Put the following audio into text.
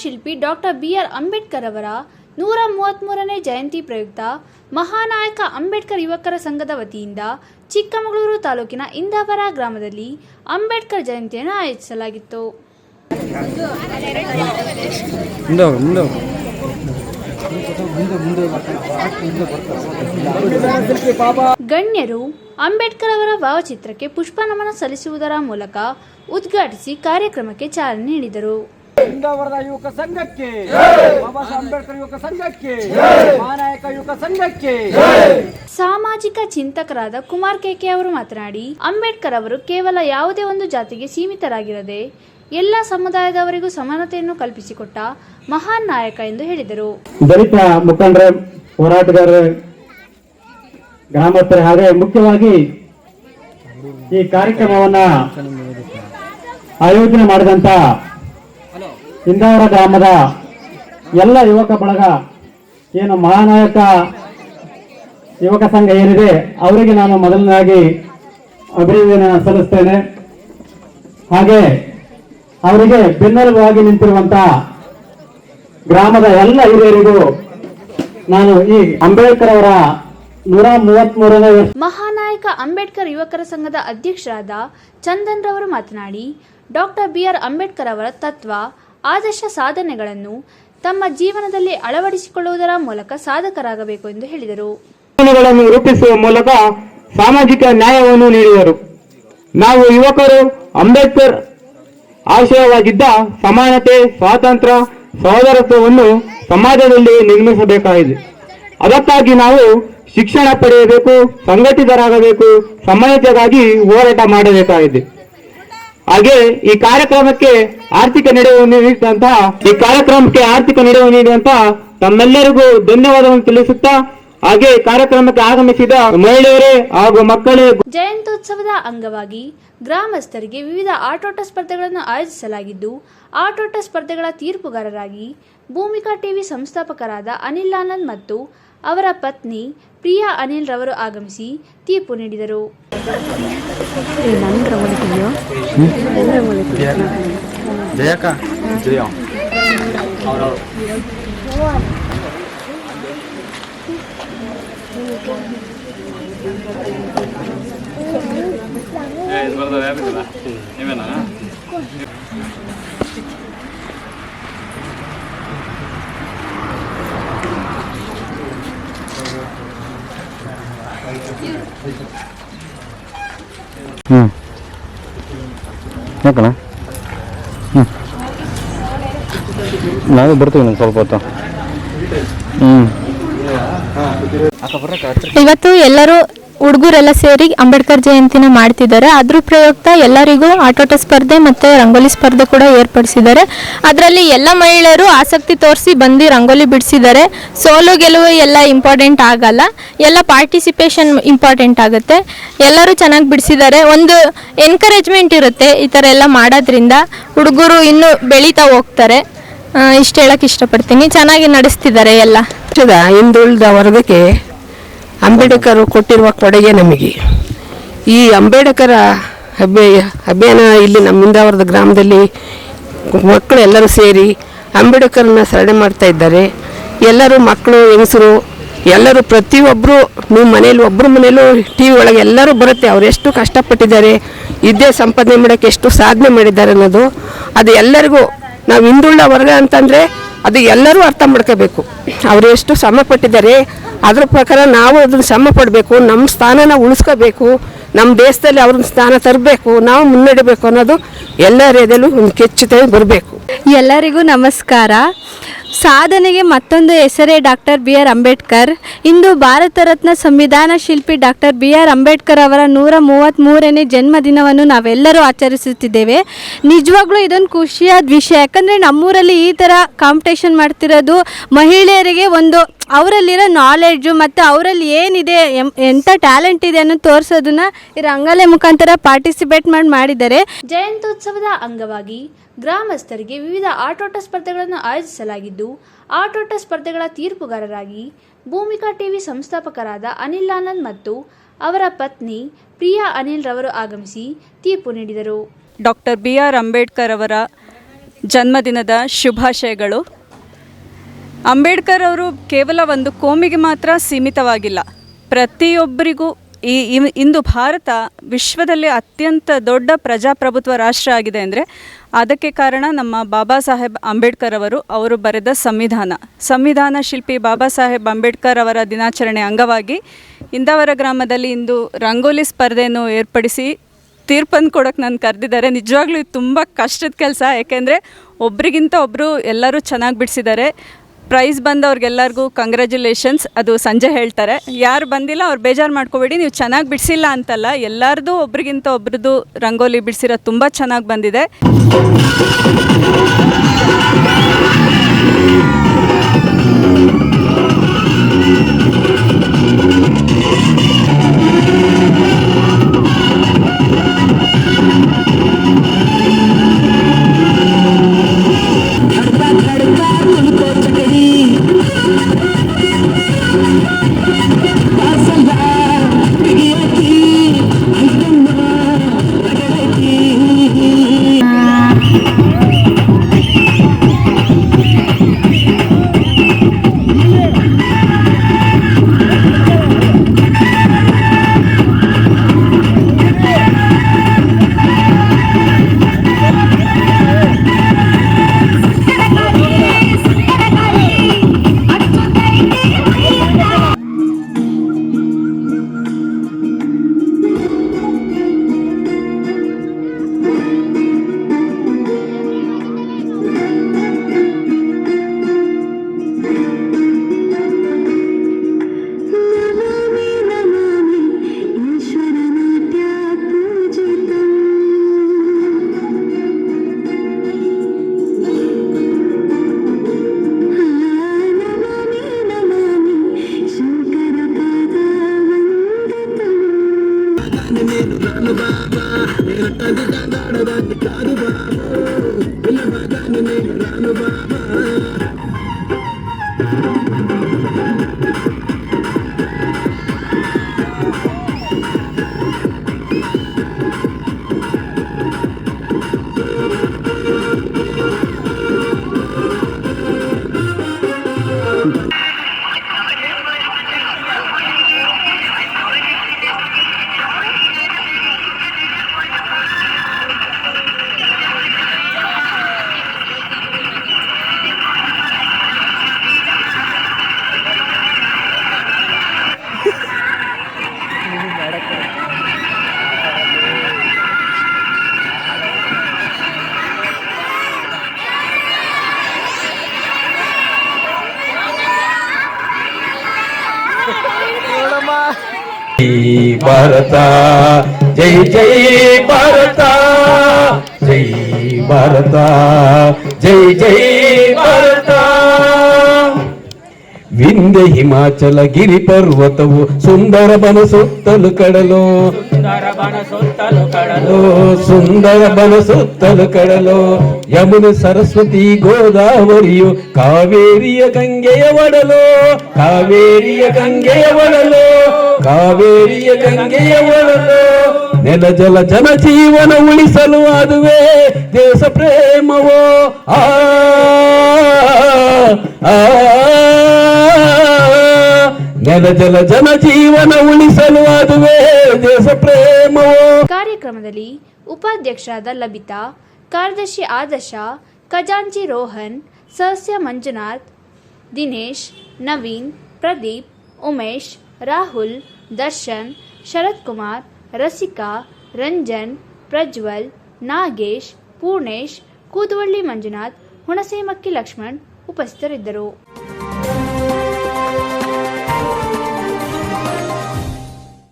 ಶಿಲ್ಪಿ doctor B R Ambedkar ಅವರ ನೂರ ಮೂವತ್ತ್ಮೂರನೇ ಜಯಂತಿ ಪ್ರಯುಕ್ತ ಮಹಾನಾಯಕ ಅಂಬೇಡ್ಕರ್ ಯುವಕರ ಸಂಘದ ವತಿಯಿಂದ ಚಿಕ್ಕಮಗಳೂರು ತಾಲೂಕಿನ ಇಂದಾವರ ಗ್ರಾಮದಲ್ಲಿ ಅಂಬೇಡ್ಕರ್ ಜಯಂತಿಯನ್ನು ಆಯೋಜಿಸಲಾಗಿತ್ತು. ಗಣ್ಯರು ಅಂಬೇಡ್ಕರ್ ಅವರ ಭಾವಚಿತ್ರಕ್ಕೆ ಪುಷ್ಪ ನಮನ ಸಲ್ಲಿಸುವುದರ ಮೂಲಕ ಉದ್ಘಾಟಿಸಿ ಕಾರ್ಯಕ್ರಮಕ್ಕೆ ಚಾಲನೆ ನೀಡಿದರು. ಇಂದಾವರದ ಯುವಕ ಸಂಘಕ್ಕೆ ಬಾಬಾ ಸಾಹೇಬ್ ಅಂಬೇಡ್ಕರ್ ಯುವಕ ಸಂಘಕ್ಕೆ ಮಹಾನಾಯಕ ಯುವಕ ಸಂಘಕ್ಕೆ. ಸಾಮಾಜಿಕ ಚಿಂತಕರಾದ ಕುಮಾರ್ ಕೆಕೆ ಅವರು ಮಾತನಾಡಿ ಅಂಬೇಡ್ಕರ್ ಅವರು ಕೇವಲ ಯಾವುದೇ ಒಂದು ಜಾತಿಗೆ ಸೀಮಿತರಾಗಿರದೆ ಎಲ್ಲ ಸಮುದಾಯದವರಿಗೂ ಸಮಾನತೆಯನ್ನು ಕಲ್ಪಿಸಿಕೊಟ್ಟ ಮಹಾನ್ ನಾಯಕ ಎಂದು ಹೇಳಿದರು. ದಲಿತ ಮುಖಂಡರ ಹೋರಾಟಗಾರರ ಗ್ರಾಮಸ್ಥರ ಹಾಗೆ ಮುಖ್ಯವಾಗಿ ಈ ಕಾರ್ಯಕ್ರಮವನ್ನ ಆಯೋಜನೆ ಮಾಡಿದಂತ ಇಂದಾವರ ಗ್ರಾಮದ ಎಲ್ಲ ಯುವಕ ಬಳಗ, ಏನು ಮಹಾನಾಯಕ ಯುವಕ ಸಂಘ ಏನಿದೆ, ಅವರಿಗೆ ನಾನು ಮೊದಲನೇದಾಗಿ ಅಭಿನಂದನೆ ಸಲ್ಲಿಸ್ತೇನೆ. ಹಾಗೆ ಅವರಿಗೆ ಬೆನ್ನೆಲುಬಾಗಿ ನಿಂತಿರುವಂತ ಗ್ರಾಮದ ಎಲ್ಲ ಹಿರಿಯರಿಗೂ ನಾನು ಈ ಅಂಬೇಡ್ಕರ್ ಅವರ ನೂರ ಮೂವತ್ತ್ ಮಹಾನಾಯಕ ಅಂಬೇಡ್ಕರ್ ಯುವಕರ ಸಂಘದ ಅಧ್ಯಕ್ಷರಾದ ಚಂದನ್ ರವರು ಮಾತನಾಡಿ, ಡಾಕ್ಟರ್ ಬಿಆರ್ ಅಂಬೇಡ್ಕರ್ ಅವರ ತತ್ವ ಆದರ್ಶ ಸಾಧನೆಗಳನ್ನು ತಮ್ಮ ಜೀವನದಲ್ಲಿ ಅಳವಡಿಸಿಕೊಳ್ಳುವುದರ ಮೂಲಕ ಸಾಧಕರಾಗಬೇಕು ಎಂದು ಹೇಳಿದರು. ರೂಪಿಸುವ ಮೂಲಕ ಸಾಮಾಜಿಕ ನ್ಯಾಯವನ್ನು ನೀಡಿದರು. ನಾವು ಯುವಕರು ಅಂಬೇಡ್ಕರ್ ಆಶಯವಾಗಿದ್ದ ಸಮಾನತೆ, ಸ್ವಾತಂತ್ರ್ಯ, ಸಹೋದರತ್ವವನ್ನು ಸಮಾಜದಲ್ಲಿ ನಿರ್ಮಿಸಬೇಕಾಗಿದೆ. ಅದಕ್ಕಾಗಿ ನಾವು ಶಿಕ್ಷಣ ಪಡೆಯಬೇಕು, ಸಂಘಟಿತರಾಗಬೇಕು, ಸಮಾನತೆಗಾಗಿ ಹೋರಾಟ ಮಾಡಬೇಕಾಗಿದೆ. ಹಾಗೆ ಈ ಕಾರ್ಯಕ್ರಮಕ್ಕೆ ಆರ್ಥಿಕ ನೆರವು ನೀಡಿದಂತಹ ಈ ಕಾರ್ಯಕ್ರಮಕ್ಕೆ ಆರ್ಥಿಕ ನೆರವು ನೀಡಿದಂತಹ ತಮ್ಮೆಲ್ಲರಿಗೂ ಧನ್ಯವಾದವನ್ನು ತಿಳಿಸುತ್ತಾ, ಹಾಗೆ ಕಾರ್ಯಕ್ರಮಕ್ಕೆ ಆಗಮಿಸಿದ ಮಹಿಳೆಯರೇ ಹಾಗೂ ಮಕ್ಕಳೇ ಜಯಂತ್ಯೋತ್ಸವದ ಅಂಗವಾಗಿ ಗ್ರಾಮಸ್ಥರಿಗೆ ವಿವಿಧ ಆಟೋಟ ಸ್ಪರ್ಧೆಗಳನ್ನು ಆಯೋಜಿಸಲಾಗಿದ್ದು, ಆಟೋಟ ಸ್ಪರ್ಧೆಗಳ ತೀರ್ಪುಗಾರರಾಗಿ ಭೂಮಿಕಾ ಟಿವಿ ಸಂಸ್ಥಾಪಕರಾದ ಅನಿಲ್ ಆನಂದ್ ಮತ್ತು ಅವರ ಪತ್ನಿ ಪ್ರಿಯಾ ಅನಿಲ್ ರವರು ಆಗಮಿಸಿ ತೀರ್ಪು ನೀಡಿದರು. ಜಯಕ್ಕ ಹ್ಞೂ ಯಾಕಣ್ಣ? ಹ್ಞೂ ನಾವೇ ಬರ್ತೀವಿ ನಂಗೆ ಸ್ವಲ್ಪ ಹೊತ್ತು. ಹ್ಞೂ ಇವತ್ತು ಎಲ್ಲರೂ ಹುಡುಗರೆಲ್ಲ ಸೇರಿ ಅಂಬೇಡ್ಕರ್ ಜಯಂತಿನ ಮಾಡ್ತಿದ್ದಾರೆ. ಅದ್ರ ಪ್ರಯುಕ್ತ ಎಲ್ಲರಿಗೂ ಆಟೋಟ ಸ್ಪರ್ಧೆ ಮತ್ತು ರಂಗೋಲಿ ಸ್ಪರ್ಧೆ ಕೂಡ ಏರ್ಪಡಿಸಿದ್ದಾರೆ. ಅದರಲ್ಲಿ ಎಲ್ಲ ಮಹಿಳೆಯರು ಆಸಕ್ತಿ ತೋರಿಸಿ ಬಂದು ರಂಗೋಲಿ ಬಿಡಿಸಿದ್ದಾರೆ. ಸೋಲು ಗೆಲುವು ಎಲ್ಲ ಇಂಪಾರ್ಟೆಂಟ್ ಆಗಲ್ಲ. ಎಲ್ಲ ಪಾರ್ಟಿಸಿಪೇಷನ್ ಇಂಪಾರ್ಟೆಂಟ್ ಆಗುತ್ತೆ. ಎಲ್ಲರೂ ಚೆನ್ನಾಗಿ ಬಿಡಿಸಿದ್ದಾರೆ. ಒಂದು ಎನ್ಕರೇಜ್ಮೆಂಟ್ ಇರುತ್ತೆ ಈ ಥರ ಎಲ್ಲ ಮಾಡೋದ್ರಿಂದ. ಹುಡುಗರು ಇನ್ನೂ ಬೆಳೀತಾ ಹೋಗ್ತಾರೆ. ಇಷ್ಟು ಹೇಳಕ್ಕೆ ಇಷ್ಟಪಡ್ತೀನಿ. ಚೆನ್ನಾಗಿ ನಡೆಸ್ತಿದ್ದಾರೆ ಎಲ್ಲ. ಹಿಂದುಳಿದ ವರ್ಗಕ್ಕೆ ಅಂಬೇಡ್ಕರ್ ಕೊಟ್ಟಿರುವ ಕೊಡುಗೆ ನಮಗೆ. ಈ ಅಂಬೇಡ್ಕರ ಅಭಿಯ ಅಭಿಯಾನ ಇಲ್ಲಿ ನಮ್ಮ ಗ್ರಾಮದಲ್ಲಿ ಮಕ್ಕಳು ಎಲ್ಲರೂ ಸೇರಿ ಅಂಬೇಡ್ಕರ್ನ ಸರಣೆ ಮಾಡ್ತಾ ಇದ್ದಾರೆ. ಎಲ್ಲರೂ ಮಕ್ಕಳು, ಹೆಂಗಸರು, ಎಲ್ಲರೂ ಪ್ರತಿಯೊಬ್ಬರು ನಿಮ್ಮ ಮನೇಲಿ ಒಬ್ಬರು ಮನೇಲೂ ಟಿ ವಿ ಒಳಗೆ ಎಲ್ಲರೂ ಬರುತ್ತೆ. ಅವ್ರು ಎಷ್ಟು ಕಷ್ಟಪಟ್ಟಿದ್ದಾರೆ, ಇದೇ ಸಂಪಾದನೆ ಮಾಡೋಕ್ಕೆ ಎಷ್ಟು ಸಾಧನೆ ಮಾಡಿದ್ದಾರೆ ಅನ್ನೋದು. ಅದು ಎಲ್ಲರಿಗೂ, ನಾವು ಹಿಂದುಳಿದ ವರ್ಗ ಅಂತಂದರೆ ಅದು ಎಲ್ಲರೂ ಅರ್ಥ ಮಾಡ್ಕೋಬೇಕು. ಅವರು ಎಷ್ಟು ಶ್ರಮ ಪಟ್ಟಿದ್ದಾರೆ, ಅದ್ರ ಪ್ರಕಾರ ನಾವು ಅದನ್ನು ಶ್ರಮ ಪಡಬೇಕು, ನಮ್ಮ ಸ್ಥಾನನ ಉಳಿಸ್ಕೋಬೇಕು, ನಮ್ಮ ದೇಶದಲ್ಲಿ ಅವ್ರನ್ನ ಸ್ಥಾನ ತರಬೇಕು, ನಾವು ಮುನ್ನಡಿಬೇಕು ಅನ್ನೋದು ಎಲ್ಲರ ಎದೆಯಲ್ಲೂ ಒಂದು ಕೆಚ್ಚುತ್ತೆ ಬರಬೇಕು. ಎಲ್ಲರಿಗೂ ನಮಸ್ಕಾರ. ಸಾಧನೆಗೆ ಮತ್ತೊಂದು ಹೆಸರೇ ಡಾಕ್ಟರ್ ಬಿ ಆರ್ ಅಂಬೇಡ್ಕರ್. ಇಂದು ಭಾರತ ರತ್ನ ಸಂವಿಧಾನ ಶಿಲ್ಪಿ ಡಾಕ್ಟರ್ ಬಿ ಆರ್ ಅಂಬೇಡ್ಕರ್ ಅವರ ನೂರ ಮೂವತ್ತ್ಮೂರನೇ ಜನ್ಮದಿನವನ್ನು ನಾವೆಲ್ಲರೂ ಆಚರಿಸುತ್ತಿದ್ದೇವೆ. ನಿಜವಾಗ್ಲೂ ಇದೊಂದು ಖುಷಿಯಾದ ವಿಷಯ. ಯಾಕಂದರೆ ನಮ್ಮೂರಲ್ಲಿ ಈ ಥರ ಕಾಂಪಿಟೇಷನ್ ಮಾಡ್ತಿರೋದು ಮಹಿಳೆಯರಿಗೆ ಒಂದು ಅವರಲ್ಲಿರೋ ನಾಲೆಡ್ಜು ಮತ್ತು ಅವರಲ್ಲಿ ಏನಿದೆ ಎಂಥ ಟ್ಯಾಲೆಂಟ್ ಇದೆ ಅನ್ನೋದು ತೋರಿಸೋದನ್ನ ಈ ರಂಗಾಲೆ ಮುಖಾಂತರ ಪಾರ್ಟಿಸಿಪೇಟ್ ಮಾಡಿ ಮಾಡಿದ್ದಾರೆ. ಜಯಂತ್ಯೋತ್ಸವದ ಅಂಗವಾಗಿ ಗ್ರಾಮಸ್ಥರಿಗೆ ವಿವಿಧ ಆಟೋಟ ಸ್ಪರ್ಧೆಗಳನ್ನು ಆಯೋಜಿಸಲಾಗಿದ್ದು, ಆಟೋಟ ಸ್ಪರ್ಧೆಗಳ ತೀರ್ಪುಗಾರರಾಗಿ ಭೂಮಿಕಾ ಟಿವಿ ಸಂಸ್ಥಾಪಕರಾದ ಅನಿಲ್ ಆನಂದ್ ಮತ್ತು ಅವರ ಪತ್ನಿ ಪ್ರಿಯಾ ಅನಿಲ್ ರವರು ಆಗಮಿಸಿ ತೀರ್ಪು ನೀಡಿದರು. ಡಾಕ್ಟರ್ ಬಿ ಆರ್ ಅಂಬೇಡ್ಕರ್ ಅವರ ಜನ್ಮದಿನದ ಶುಭಾಶಯಗಳು. ಅಂಬೇಡ್ಕರ್ ಅವರು ಕೇವಲ ಒಂದು ಕೋಮಿಗೆ ಮಾತ್ರ ಸೀಮಿತವಾಗಿಲ್ಲ. ಪ್ರತಿಯೊಬ್ಬರಿಗೂ ಈ ಇಂದು ಭಾರತ ವಿಶ್ವದಲ್ಲಿ ಅತ್ಯಂತ ದೊಡ್ಡ ಪ್ರಜಾಪ್ರಭುತ್ವ ರಾಷ್ಟ್ರ ಆಗಿದೆ ಅಂದರೆ ಅದಕ್ಕೆ ಕಾರಣ ನಮ್ಮ ಬಾಬಾ ಸಾಹೇಬ್ ಅಂಬೇಡ್ಕರ್ ಅವರು ಅವರು ಬರೆದ ಸಂವಿಧಾನ. ಸಂವಿಧಾನ ಶಿಲ್ಪಿ ಬಾಬಾ ಸಾಹೇಬ್ ಅಂಬೇಡ್ಕರ್ ಅವರ ದಿನಾಚರಣೆ ಅಂಗವಾಗಿ ಇಂದಾವರ ಗ್ರಾಮದಲ್ಲಿ ಇಂದು ರಂಗೋಲಿ ಸ್ಪರ್ಧೆಯನ್ನು ಏರ್ಪಡಿಸಿ ತೀರ್ಪನ್ನು ಕೊಡೋಕೆ ನಾನು ಕರೆದಿದ್ದಾರೆ. ನಿಜವಾಗ್ಲೂ ತುಂಬ ಕಷ್ಟದ ಕೆಲಸ. ಯಾಕೆಂದರೆ ಒಬ್ರಿಗಿಂತ ಒಬ್ಬರು ಎಲ್ಲರೂ ಚೆನ್ನಾಗಿ ಬಿಡಿಸಿದ್ದಾರೆ. ಪ್ರೈಸ್ ಬಂದವ್ರಿಗೆಲ್ಲರಿಗೂ ಕಂಗ್ರ್ಯಾಚುಲೇಷನ್ಸ್ ಅದು ಸಂಜೆ ಹೇಳ್ತಾರೆ. ಯಾರು ಬಂದಿಲ್ಲ ಅವ್ರು ಬೇಜಾರು ಮಾಡ್ಕೋಬೇಡಿ, ನೀವು ಚೆನ್ನಾಗಿ ಬಿಡಿಸಿಲ್ಲ ಅಂತಲ್ಲ, ಎಲ್ಲರದು ಒಬ್ರಿಗಿಂತ ಒಬ್ರದ್ದು ರಂಗೋಲಿ ಬಿಡಿಸಿರೋದು ತುಂಬ ಚೆನ್ನಾಗಿ ಬಂದಿದೆ. ಭಾರತ. ಜೈ ಜೈ ಭಾರತ. ಜೈ ಭಾರತ. ಜೈ ಜೈ ಭಾರತ. ವಿಂಧ್ಯ ಹಿಮಾಚಲ ಗಿರಿ ಪರ್ವತವು ಸುಂದರ ಬನ ಸುತ್ತಲು ಕಡಲು ಕಡಲು ಸುಂದರ ಬನ ಸುತ್ತಲು ಕಡಲು ಯಮುನೆ ಸರಸ್ವತಿ ಗೋದಾವರಿಯು ಕಾವೇರಿಯ ಗಂಗೆಯ ಒಡಲು ಕಾವೇರಿಯ ಗಂಗೆಯ ಒಡಲು ಕಾವೇರಿಯ ಗಂಗೆಯ ಒಡಲು ನೆಲ ಜಲ ಜನ ಜೀವನ ಉಳಿಸಲು ಅದುವೇ ದೇಶ ಪ್ರೇಮವೋ ಆ ಆ ನೆಲ ಜನ ಜೀವನ ಉಳಿಸಲು ದೇಶ ಕಾರ್ಯಕ್ರಮದಲ್ಲಿ ಉಪಾಧ್ಯಕ್ಷರಾದ ಲಬಿತಾ ಕಾರ್ಯದರ್ಶಿ ಆದರ್ಶ ಖಜಾಂಚಿ ರೋಹನ್, ಸದಸ್ಯ ಮಂಜುನಾಥ್, ದಿನೇಶ್, ನವೀನ್, ಪ್ರದೀಪ್, ಉಮೇಶ್, ರಾಹುಲ್, ದರ್ಶನ್ ಶರತ್ ಕುಮಾರ್ ರಸಿಕಾ, ರಂಜನ್, ಪ್ರಜ್ವಲ್, ನಾಗೇಶ್, ಪೂರ್ಣೇಶ್ ಕೂದುವಳ್ಳಿ ಮಂಜುನಾಥ್, ಹುಣಸೇಮಕ್ಕಿ ಲಕ್ಷ್ಮಣ್ ಉಪಸ್ಥಿತರಿದ್ದರು.